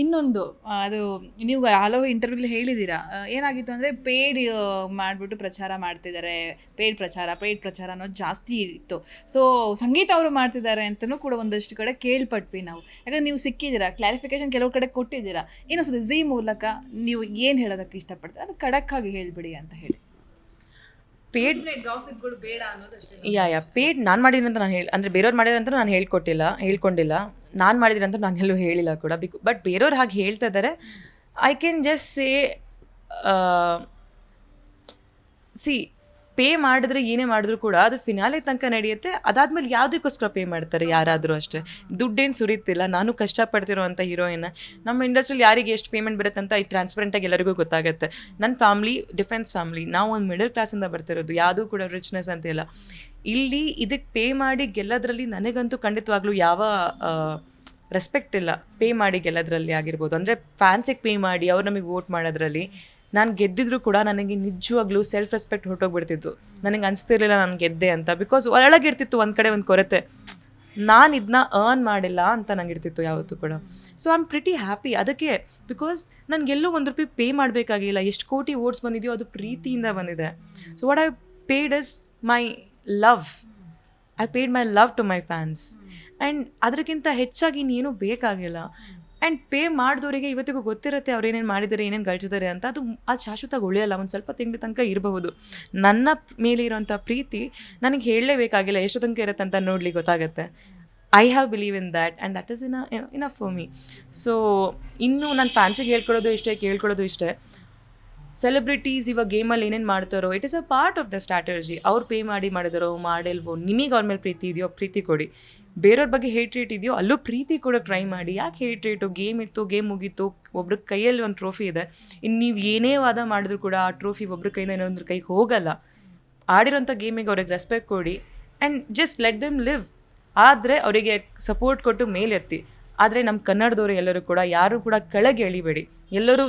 ಇನ್ನೊಂದು ಅದು ನೀವು ಹಲವು ಇಂಟರ್ವ್ಯೂಲಿ ಹೇಳಿದ್ದೀರಾ. ಏನಾಗಿತ್ತು ಅಂದರೆ ಪೇಯ್ಡ್ ಮಾಡಿಬಿಟ್ಟು ಪ್ರಚಾರ ಮಾಡ್ತಿದ್ದಾರೆ. ಪೇಯ್ಡ್ ಪ್ರಚಾರ ಪೇಯ್ಡ್ ಪ್ರಚಾರ ಅನ್ನೋದು ಜಾಸ್ತಿ ಇತ್ತು. ಸೊ ಸಂಗೀತ ಅವರು ಮಾಡ್ತಿದ್ದಾರೆ ಅಂತಲೂ ಕೂಡ ಒಂದಷ್ಟು ಕಡೆ ಕೇಳ್ಪಟ್ವಿ ನಾವು. ಯಾಕಂದ್ರೆ ನೀವು ಸಿಕ್ಕಿದ್ದೀರಾ ಕ್ಲಾರಿಫಿಕೇಶನ್ ಕೆಲವು ಕಡೆ ಕೊಟ್ಟಿದ್ದೀರಾ. ಇನ್ನೊಂದ್ಸತಿ ಝೀ ಮೂಲಕ ನೀವು ಏನು ಹೇಳೋದಕ್ಕೆ ಇಷ್ಟಪಡ್ತೀರಾ? ಅದು ಖಡಕ್ಕಾಗಿ ಹೇಳಿಬಿಡಿ ಅಂತ ಹೇಳಿ. ಪೇಡ್ ಗೌಸಿಗಳು ಬೇಡ ಅನ್ನೋದಷ್ಟೇ. ಯಾ ಯಾ ಪೇಡ್ ನಾನು ಮಾಡಿದ್ದೀನಿ ಅಂತ ನಾನು ಹೇಳಿ ಅಂದರೆ ಬೇರೆಯವ್ರು ಮಾಡಿದ್ರಂತ ಅಂತ ನಾನು ಹೇಳ್ಕೊಟ್ಟಿಲ್ಲ ಹೇಳ್ಕೊಂಡಿಲ್ಲ. ನಾನು ಮಾಡಿದ್ರೆ ಅಂತ ನಾನು ಎಲ್ಲೂ ಹೇಳಿಲ್ಲ ಕೂಡ ಬಿಕ್ ಬಟ್ ಬೇರೆಯವ್ರು ಹಾಗೆ ಹೇಳ್ತಾ ಇದ್ದಾರೆ ಐ ಕ್ಯಾನ್ ಜಸ್ಟ್ ಸೇ ಸಿ ಪೇ ಮಾಡಿದ್ರೆ ಏನೇ ಮಾಡಿದ್ರು ಕೂಡ ಅದು ಫಿನಾಲೆ ತನಕ ನಡೆಯುತ್ತೆ. ಅದಾದ್ಮೇಲೆ ಯಾವುದಕ್ಕೋಸ್ಕರ ಪೇ ಮಾಡ್ತಾರೆ ಯಾರಾದರೂ ಅಷ್ಟೇ. ದುಡ್ಡೇನು ಸುರಿತಿಲ್ಲ. ನಾನು ಕಷ್ಟಪಡ್ತಿರೋ ಅಂತ ಹೀರೋಯಿನ್ ನಮ್ಮ ಇಂಡಸ್ಟ್ರಿಯಲ್ಲಿ ಯಾರಿಗೆ ಎಷ್ಟು ಪೇಮೆಂಟ್ ಬರುತ್ತೆ ಅಂತ ಈ ಟ್ರಾನ್ಸ್ಪರೆಂಟಾಗಿ ಎಲ್ಲರಿಗೂ ಗೊತ್ತಾಗುತ್ತೆ. ನನ್ನ ಫ್ಯಾಮ್ಲಿ ಡಿಫೆನ್ಸ್ ಫ್ಯಾಮ್ಲಿ ನಾವು ಒಂದು ಮಿಡಲ್ ಕ್ಲಾಸಿಂದ ಬರ್ತಿರೋದು. ಯಾವುದೂ ಕೂಡ ರಿಚ್ನೆಸ್ ಅಂತಿಲ್ಲ ಇಲ್ಲಿ. ಇದಕ್ಕೆ ಪೇ ಮಾಡಿ ಗೆಲ್ಲೋದ್ರಲ್ಲಿ ನನಗಂತೂ ಖಂಡಿತವಾಗ್ಲೂ ಯಾವ ರೆಸ್ಪೆಕ್ಟ್ ಇಲ್ಲ. ಪೇ ಮಾಡಿ ಗೆಲ್ಲೋದ್ರಲ್ಲಿ ಆಗಿರ್ಬೋದು. ಅಂದರೆ ಫ್ಯಾನ್ಸಿಗೆ ಪೇ ಮಾಡಿ ಅವ್ರು ನಮಗೆ ವೋಟ್ ಮಾಡೋದ್ರಲ್ಲಿ ನಾನು ಗೆದ್ದಿದ್ರು ಕೂಡ ನನಗೆ ನಿಜವಾಗ್ಲೂ ಸೆಲ್ಫ್ ರೆಸ್ಪೆಕ್ಟ್ ಹೊರಟೋಗ್ಬಿಡ್ತಿತ್ತು. ನನಗೆ ಅನಿಸ್ತಿರ್ಲಿಲ್ಲ ನಾನು ಗೆದ್ದೆ ಅಂತ. ಬಿಕಾಸ್ ಒಳಗಿರ್ತಿತ್ತು ಒಂದು ಕಡೆ ಒಂದು ಕೊರತೆ. ನಾನು ಇದನ್ನ ಅರ್ನ್ ಮಾಡಿಲ್ಲ ಅಂತ ನಂಗೆ ಇರ್ತಿತ್ತು ಯಾವತ್ತೂ ಕೂಡ. So I am pretty happy ಅದಕ್ಕೆ ಬಿಕಾಸ್ ನನಗೆಲ್ಲೂ ಒಂದು ರೂಪಾಯಿ ಪೇ ಮಾಡಬೇಕಾಗಿಲ್ಲ. ಎಷ್ಟು ಕೋಟಿ ಓಟ್ಸ್ ಬಂದಿದೆಯೋ ಅದು ಪ್ರೀತಿಯಿಂದ ಬಂದಿದೆ. So what I paid is my love I paid my love to my fans and ಅದಕ್ಕಿಂತ ಹೆಚ್ಚಾಗಿ ಇನ್ನೇನು ಬೇಕಾಗಿಲ್ಲ. ಆ್ಯಂಡ್ ಪೇ ಮಾಡಿದವರಿಗೆ ಇವತ್ತಿಗೂ ಗೊತ್ತಿರುತ್ತೆ ಅವ್ರು ಏನೇನು ಮಾಡಿದ್ದಾರೆ ಏನೇನು ಗಳಿಸಿದ್ದಾರೆ ಅಂತ. ಅದು ಅದು ಶಾಶ್ವತವಾಗಿ ಉಳಿಯಲ್ಲ, ಒಂದು ಸ್ವಲ್ಪ ತಿಂಗಳ ತನಕ ಇರಬಹುದು. ನನ್ನ ಮೇಲೆ ಇರೋಂಥ ಪ್ರೀತಿ ನನಗೆ ಹೇಳಲೇಬೇಕಾಗಿಲ್ಲ, ಎಷ್ಟು ತನಕ ಇರುತ್ತೆ ಅಂತ ನೋಡ್ಲಿಕ್ಕೆ ಗೊತ್ತಾಗುತ್ತೆ. I have believe in that and that is in in a for me so ಇನ್ನೂ ನನ್ನ ಫ್ಯಾನ್ಸಿಗೆ ಹೇಳ್ಕೊಳ್ಳೋದು ಇಷ್ಟೇ, ಕೇಳ್ಕೊಳ್ಳೋದು ಇಷ್ಟೇ. ಸೆಲೆಬ್ರಿಟೀಸ್ ಇವಾಗ ಗೇಮಲ್ಲಿ ಏನೇನು ಮಾಡ್ತಾರೋ it is a part of the strategy ಅವ್ರು ಪೇ ಮಾಡಿ ಮಾಡಿದಾರೋ, ಮಾಡಿಲ್ವೋ, ನಿಮಗೆ ಅವ್ರ ಮೇಲೆ ಪ್ರೀತಿ ಇದೆಯೋ, ಪ್ರೀತಿ ಕೊಡಿ. ಬೇರೆಯವ್ರ ಬಗ್ಗೆ ಹೇಟ್ ರೇಟ್ ಇದೆಯೋ, ಅಲ್ಲೂ ಪ್ರೀತಿ ಕೂಡ ಟ್ರೈ ಮಾಡಿ. ಯಾಕೆ ಹೇಟ್ ರೇಟು ಗೇಮ್ ಇತ್ತು ಗೇಮ್ ಮುಗೀತು ಒಬ್ರ ಕೈಯಲ್ಲಿ ಒಂದು ಟ್ರೋಫಿ ಇದೆ. ಇನ್ನು ನೀವು ಏನೇ ವಾದ ಮಾಡಿದ್ರು ಕೂಡ ಆ ಟ್ರೋಫಿ ಒಬ್ರ ಕೈಯಿಂದ ಇನ್ನೊಂದ್ರ ಕೈಗೆ ಹೋಗಲ್ಲ. ಆಡಿರೋಂಥ ಗೇಮಿಗೆ ಅವ್ರಿಗೆ ರೆಸ್ಪೆಕ್ಟ್ ಕೊಡಿ and just let them live ಆದರೆ ಅವರಿಗೆ ಸಪೋರ್ಟ್ ಕೊಟ್ಟು ಮೇಲೆತ್ತಿ. ಆದರೆ ನಮ್ಮ ಕನ್ನಡದವರು ಎಲ್ಲರೂ ಕೂಡ, ಯಾರೂ ಕೂಡ ಕೆಳಗೆ ಎಳಿಬೇಡಿ. ಎಲ್ಲರೂ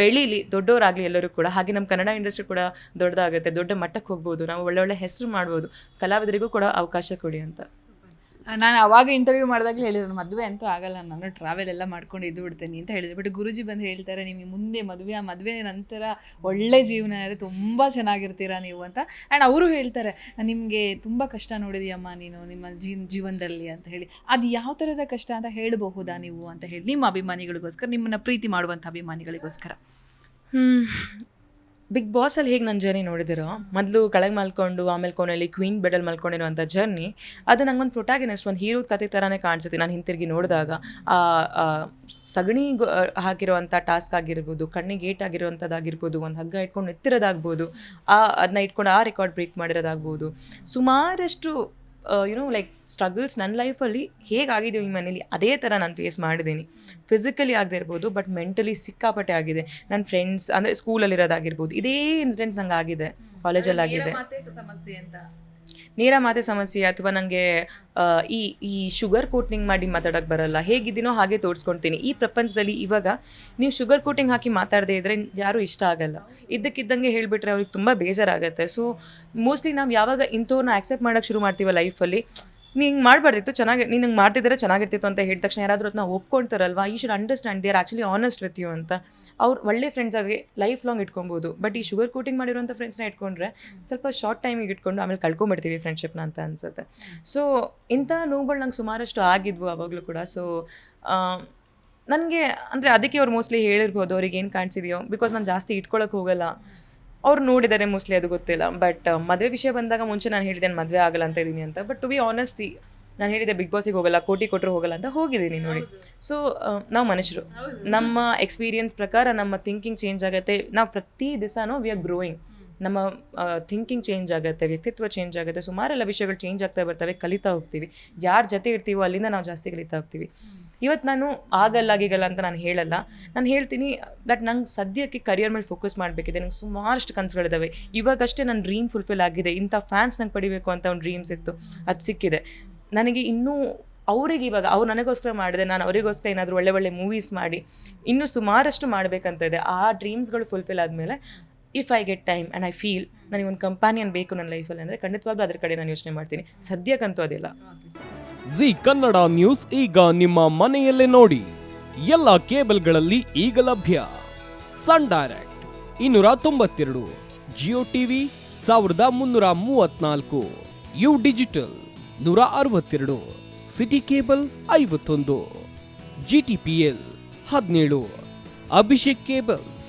ಬೆಳೀಲಿ, ದೊಡ್ಡವರಾಗಲಿ ಎಲ್ಲರೂ ಕೂಡ. ಹಾಗೆ ನಮ್ಮ ಕನ್ನಡ ಇಂಡಸ್ಟ್ರಿ ಕೂಡ ದೊಡ್ಡದಾಗುತ್ತೆ, ದೊಡ್ಡ ಮಟ್ಟಕ್ಕೆ ಹೋಗ್ಬೋದು. ನಾವು ಒಳ್ಳೊಳ್ಳೆ ಒಳ್ಳೆ ಹೆಸರು ಮಾಡ್ಬೋದು. ಕಲಾವಿದರಿಗೂ ಕೂಡ ಅವಕಾಶ ಕೊಡಿ ಅಂತ. ನಾನು ಅವಾಗ ಇಂಟರ್ವ್ಯೂ ಮಾಡಿದಾಗ ಹೇಳಿದ್ರು, ಮದುವೆ ಅಂತೂ ಆಗಲ್ಲ, ನಾನು ಟ್ರಾವೆಲ್ ಎಲ್ಲ ಮಾಡ್ಕೊಂಡು ಇದ್ದು ಬಿಡ್ತೇನೆ ಅಂತ ಹೇಳಿದ್ರು. ಬಟ್ ಗುರುಜಿ ಬಂದು ಹೇಳ್ತಾರೆ, ನಿಮಗೆ ಮುಂದೆ ಮದುವೆ, ಆ ಮದುವೆ ನಂತರ ಒಳ್ಳೆ ಜೀವನ ಇದೆ ತುಂಬ ಚೆನ್ನಾಗಿರ್ತೀರಾ ನೀವು ಅಂತ. ಆ್ಯಂಡ್ ಅವರು ಹೇಳ್ತಾರೆ, ನಿಮಗೆ ತುಂಬ ಕಷ್ಟ ನೋಡಿದೀಯಮ್ಮ ನೀನು ನಿಮ್ಮ ಜೀವನದಲ್ಲಿ, ಅಂತ ಹೇಳಿ. ಅದು ಯಾವ ಥರದ ಕಷ್ಟ ಅಂತ ಹೇಳಬಹುದಾ ನೀವು ಅಂತ ಹೇಳಿ, ನಿಮ್ಮ ಅಭಿಮಾನಿಗಳಿಗೋಸ್ಕರ, ನಿಮ್ಮನ್ನು ಪ್ರೀತಿ ಮಾಡುವಂಥ ಅಭಿಮಾನಿಗಳಿಗೋಸ್ಕರ. ಬಿಗ್ ಬಾಸಲ್ಲಿ ಹೇಗೆ ನನ್ನ ಜರ್ನಿ ನೋಡಿದಿರೋ? ಮೊದಲು ಕೆಳಗೆ ಮಲ್ಕೊಂಡು, ಆಮೇಲೆ ಕೊನೆಯಲ್ಲಿ ಕ್ವೀನ್ ಬೆಡಲ್ ಮಲ್ಕೊಂಡಿರುವಂಥ ಜರ್ನಿ ಅದು ನಂಗೊಂದು ಪ್ರೊಟ್ಯಾಗಿನೆಸ್ಟ್ ಒಂದು ಹೀರೋದ ಕತೆ ಥರನೇ ಕಾಣಿಸುತ್ತೆ. ನಾನು ಹಿಂತಿರುಗಿ ನೋಡಿದಾಗ, ಆ ಸಗಣಿ ಹಾಕಿರುವಂಥ ಟಾಸ್ಕ್ ಆಗಿರ್ಬೋದು, ಕಣ್ಣಿಗೆ ಏಟ್ ಆಗಿರುವಂಥದ್ದಾಗಿರ್ಬೋದು ಒಂದು ಹಗ್ಗ ಇಟ್ಕೊಂಡು ಎತ್ತಿರೋದಾಗ್ಬೋದು ಆ ಅದನ್ನ ಇಟ್ಕೊಂಡು ಆ ರೆಕಾರ್ಡ್ ಬ್ರೇಕ್ ಮಾಡಿರೋದಾಗ್ಬೋದು, ಸುಮಾರಷ್ಟು ಯುನೋ ಲೈಕ್ ಸ್ಟ್ರಗಲ್ಸ್ ನನ್ನ ಲೈಫಲ್ಲಿ ಹೇಗಾಗಿದೆಯೋ ಈ ಮನೇಲಿ? ಅದೇ ಥರ ನಾನು ಫೇಸ್ ಮಾಡಿದ್ದೀನಿ. ಫಿಸಿಕಲಿ ಆಗದೆ ಇರ್ಬೋದು ಬಟ್ ಮೆಂಟಲಿ ಸಿಕ್ಕಾಪಟ್ಟೆ ಆಗಿದೆ. ನನ್ನ ಫ್ರೆಂಡ್ಸ್ ಅಂದರೆ ಸ್ಕೂಲಲ್ಲಿರೋದಾಗಿರ್ಬೋದು ಇದೇ ಇನ್ಸಿಡೆಂಟ್ಸ್ ನಂಗೆ ಆಗಿದೆ. ಕಾಲೇಜಲ್ಲಿ ಆಗಿದೆ. ಸಮಸ್ಯೆ ಅಂತ. ನೇರ ಮಾತೆ ಸಮಸ್ಯೆ ಅಥವಾ ನನಗೆ ಈ ಈ ಶುಗರ್ ಕೋಟಿಂಗ್ ಮಾಡಿ ಮಾತಾಡೋಕೆ ಬರಲ್ಲ. ಹೇಗಿದ್ದೀನೋ ಹಾಗೆ ತೋರಿಸ್ಕೊಳ್ತೀನಿ ಈ ಪ್ರಪಂಚದಲ್ಲಿ ಇವಾಗ ನೀವು ಶುಗರ್ ಕೋಟಿಂಗ್ ಹಾಕಿ ಮಾತಾಡದೇ ಇದ್ದರೆ ಯಾರೂ ಇಷ್ಟ ಆಗಲ್ಲ. ಇದ್ದಕ್ಕಿದ್ದಂಗೆ ಹೇಳಿಬಿಟ್ರೆ ಅವ್ರಿಗೆ ತುಂಬ ಬೇಜಾರಾಗುತ್ತೆ. ಸೊ ಮೋಸ್ಟ್ಲಿ ನಾವು ಯಾವಾಗ ಇಂಥವ್ರನ್ನ ಆಕ್ಸೆಪ್ಟ್ ಮಾಡೋಕ್ಕೆ ಶುರು ಮಾಡ್ತೀವ ಲೈಫಲ್ಲಿ ನೀನು ಹಿಂಗೆ ಮಾಡಬಾರ್ದಿತ್ತು, ಚೆನ್ನಾಗಿ ನೀನು ಹಿಂಗೆ ಮಾಡ್ತಿದ್ರೆ ಚೆನ್ನಾಗಿರ್ತಿತ್ತು ಅಂತ ಹೇಳಿದ ತಕ್ಷಣ ಯಾರಾದರೂ ಅದನ್ನ ಒಪ್ಕೊಳ್ತಾರಲ್ವಾ? He should understand they are actually honest with you ಅಂತ. ಅವ್ರು ಒಳ್ಳೆ ಫ್ರೆಂಡ್ಸ್ ಆಗಿ ಲೈಫ್ ಲಾಂಗ್ ಇಟ್ಕೊಬೋದು ಬಟ್ ಈ ಶುಗರ್ ಕೋಟಿಂಗ್ ಮಾಡಿರೋಂಥ ಫ್ರೆಂಡ್ಸ್ನ ಇಟ್ಕೊಂಡ್ರೆ ಸ್ವಲ್ಪ ಶಾರ್ಟ್ ಟೈಮಿಗೆ ಇಟ್ಕೊಂಡು ಆಮೇಲೆ ಕಳ್ಕೊಂಬಿಡ್ತೀವಿ ಫ್ರೆಂಡ್ಶಿಪ್ನ ಅಂತ ಅನ್ಸುತ್ತೆ. ಸೊ ಇಂಥ ನೋವುಗಳು ನಂಗೆ ಸುಮಾರಷ್ಟು ಆಗಿದ್ವು ಅವಾಗಲೂ ಕೂಡ. ಸೊ ನನಗೆ ಅಂದರೆ ಅದಕ್ಕೆ ಅವ್ರು ಮೋಸ್ಟ್ಲಿ ಹೇಳಿರ್ಬೋದು, ಅವ್ರಿಗೆ ಏನು ಕಾಣಿಸಿದೆಯೋ? ಬಿಕಾಸ್ ನಾನು ಜಾಸ್ತಿ ಇಟ್ಕೊಳಕ್ಕೆ ಹೋಗಲ್ಲ. ಅವ್ರು ನೋಡಿದ್ದಾರೆ ಮೋಸ್ಟ್ಲಿ ಅದು ಗೊತ್ತಿಲ್ಲ. ಬಟ್ ಮದುವೆ ವಿಷಯ ಬಂದಾಗ ಮುಂಚೆ ನಾನು ಹೇಳಿದೆ ನಾನು ಮದುವೆ ಆಗಲ್ಲ ಅಂತ ಇದ್ದೀನಿ ಅಂತ. ಬಟ್ ಟು ಬಿ ಆನೆಸ್ಟಿ ನಾನು ಹೇಳಿದೆ ಬಿಗ್ ಬಾಸಿಗೆ ಹೋಗಲ್ಲ ಕೋಟಿ ಕೊಟ್ಟರು ಹೋಗಲ್ಲ ಅಂತ ಹೋಗಿದ್ದೀನಿ ನೋಡಿ. ಸೊ ನಾವು ಮನುಷ್ಯರು. ನಮ್ಮ ಎಕ್ಸ್ಪೀರಿಯನ್ಸ್ ಪ್ರಕಾರ ನಮ್ಮ ಥಿಂಕಿಂಗ್ ಚೇಂಜ್ ಆಗುತ್ತೆ. ನಾವು ಪ್ರತಿ ದಿವಸನೂ ವಿ ಆರ್ ಗ್ರೋಯಿಂಗ್ ನಮ್ಮ ಥಿಂಕಿಂಗ್ ಚೇಂಜ್ ಆಗುತ್ತೆ, ವ್ಯಕ್ತಿತ್ವ ಚೇಂಜ್ ಆಗುತ್ತೆ, ಸುಮಾರೆಲ್ಲ ವಿಷಯಗಳು ಚೇಂಜ್ ಆಗ್ತಾ ಬರ್ತವೆ, ಕಲಿತಾ ಹೋಗ್ತೀವಿ. ಯಾರ ಜೊತೆ ಇರ್ತೀವೋ ಅಲ್ಲಿಂದ ನಾವು ಜಾಸ್ತಿ ಕಲಿತಾ ಹೋಗ್ತೀವಿ. ಇವತ್ತು ನಾನು ಆಗಲ್ಲ ಗೀಗಲ್ಲ ಅಂತ ನಾನು ಹೇಳಲ್ಲ. ನಾನು ಹೇಳ್ತೀನಿ ಬಟ್ ನಂಗೆ ಸದ್ಯಕ್ಕೆ ಕರಿಯರ್ ಮೇಲೆ ಫೋಕಸ್ ಮಾಡಬೇಕಿದೆ. ನಂಗೆ ಸುಮಾರಷ್ಟು ಕನಸುಗಳಿದ್ದಾವೆ ಇವಾಗಷ್ಟೇ ನನ್ನ ಡ್ರೀಮ್ ಫುಲ್ಫಿಲ್ ಆಗಿದೆ. ಇಂಥ ಫ್ಯಾನ್ಸ್ ನಂಗೆ ಪಡಿಬೇಕು ಅಂತ ಒಂದು ಡ್ರೀಮ್ಸ್ ಇತ್ತು. ಅದು ಸಿಕ್ಕಿದೆ. ನನಗೆ ಇನ್ನೂ ಅವ್ರಿಗೆ ಇವಾಗ, ಅವ್ರು ನನಗೋಸ್ಕರ ಮಾಡಿದೆ, ನಾನು ಅವರಿಗೋಸ್ಕರ ಏನಾದರೂ ಒಳ್ಳೆ ಒಳ್ಳೆ ಮೂವೀಸ್ ಮಾಡಿ, ಇನ್ನೂ ಸುಮಾರಷ್ಟು ಮಾಡಬೇಕಂತ ಇದೆ. ಆ ಡ್ರೀಮ್ಸ್ಗಳು ಫುಲ್ಫಿಲ್ ಆದಮೇಲೆ if I get time and I feel ನನಗೆ ಒಂದು ಕಂಪಾನಿಯನ್ ಬೇಕು ನನ್ನ ಲೈಫಲ್ಲಿ ಅಂದರೆ ಖಂಡಿತವಾಗ್ಲೂ ಅದ್ರ ಕಡೆ ನಾನು ಯೋಚನೆ ಮಾಡ್ತೀನಿ. ಸದ್ಯಕ್ಕಂತೂ ಅದಿಲ್ಲ. ಜಿ ಕನ್ನಡ ನ್ಯೂಸ್ ಈಗ ನಿಮ್ಮ ಮನೆಯಲ್ಲೇ ನೋಡಿ. ಎಲ್ಲ ಕೇಬಲ್ಗಳಲ್ಲಿ ಈಗ ಲಭ್ಯ. ಸನ್ ಡೈರೆಕ್ಟ್ ಇನ್ನೂರ ತೊಂಬತ್ತೆರಡು ಜಿಯೋ ಟಿವಿ ಸಾವಿರದ ಮುನ್ನೂರ ಮೂವತ್ನಾಲ್ಕು ಯು ಡಿಜಿಟಲ್ ನೂರ ಅರವತ್ತೆರಡು ಸಿಟಿ ಕೇಬಲ್ ಐವತ್ತೊಂದು ಜಿ ಟಿ ಪಿ ಎಲ್ ಹದಿನೇಳು ಅಭಿಷೇಕ್ ಕೇಬಲ್ಸ್